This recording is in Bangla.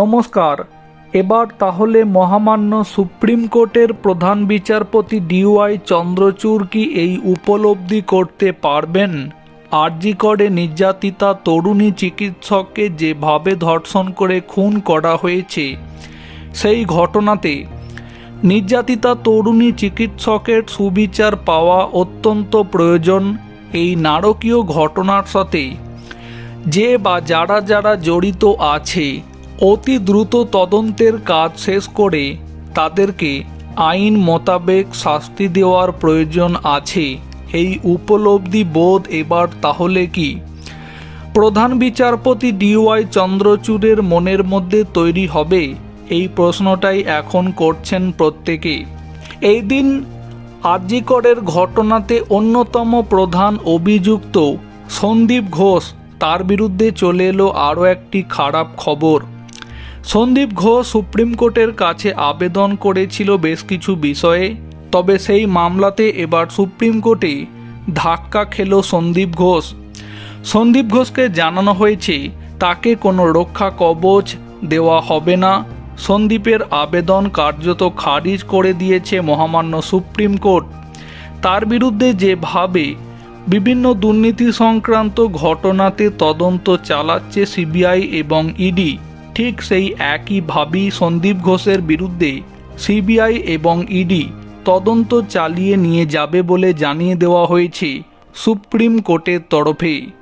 নমস্কার। এবার তাহলে মহামান্য সুপ্রিম কোর্টের প্রধান বিচারপতি ডিওয়াই চন্দ্রচূড় কি এই উপলব্ধি করতে পারবেন? আরজি করে নির্যাতিতা তরুণী চিকিৎসককে যেভাবে ধর্ষণ করে খুন করা হয়েছে, সেই ঘটনাতে নির্যাতিতা তরুণী চিকিৎসকের সুবিচার পাওয়া অত্যন্ত প্রয়োজন এই নারকীয় ঘটনার সাথে। যে বা যারা যারা জড়িত আছে অতি দ্রুত তদন্তের কাজ শেষ করে তাদেরকে আইন মোতাবেক শাস্তি দেওয়ার প্রয়োজন আছে। এই উপলব্ধি বোধ এবার তাহলে কি? প্রধান বিচারপতি ডিওয়াই চন্দ্রচূড়ের মনের মধ্যে তৈরি হবে এই প্রশ্নটাই এখন করছেন প্রত্যেকে। এই দিন আরজিকরের ঘটনাতে অন্যতম প্রধান অভিযুক্ত সন্দীপ ঘোষ তার বিরুদ্ধে চলে এলো আরও একটি খারাপ খবর। সন্দীপ ঘোষ সুপ্রিম কোর্টের কাছে আবেদন করেছিল বেশ কিছু বিষয়ে, তবে সেই মামলাতে এবার সুপ্রিম কোর্টে ধাক্কা খেল সন্দীপ ঘোষ। সন্দীপ ঘোষকে জানানো হয়েছে, তাকে কোনো রক্ষা কবচ দেওয়া হবে না। সন্দীপের আবেদন কার্যত খারিজ করে দিয়েছে মহামান্য সুপ্রিম কোর্ট। তার বিরুদ্ধে যেভাবে বিভিন্ন দুর্নীতি সংক্রান্ত ঘটনাতে তদন্ত চালাচ্ছে সিবিআই এবং ইডি ঠিক সেই একইভাবেই সন্দীপ ঘোষের বিরুদ্ধে সিবিআই এবং ইডি তদন্ত চালিয়ে নিয়ে যাবে বলে জানিয়ে দেওয়া হয়েছে সুপ্রিম কোর্টের তরফে।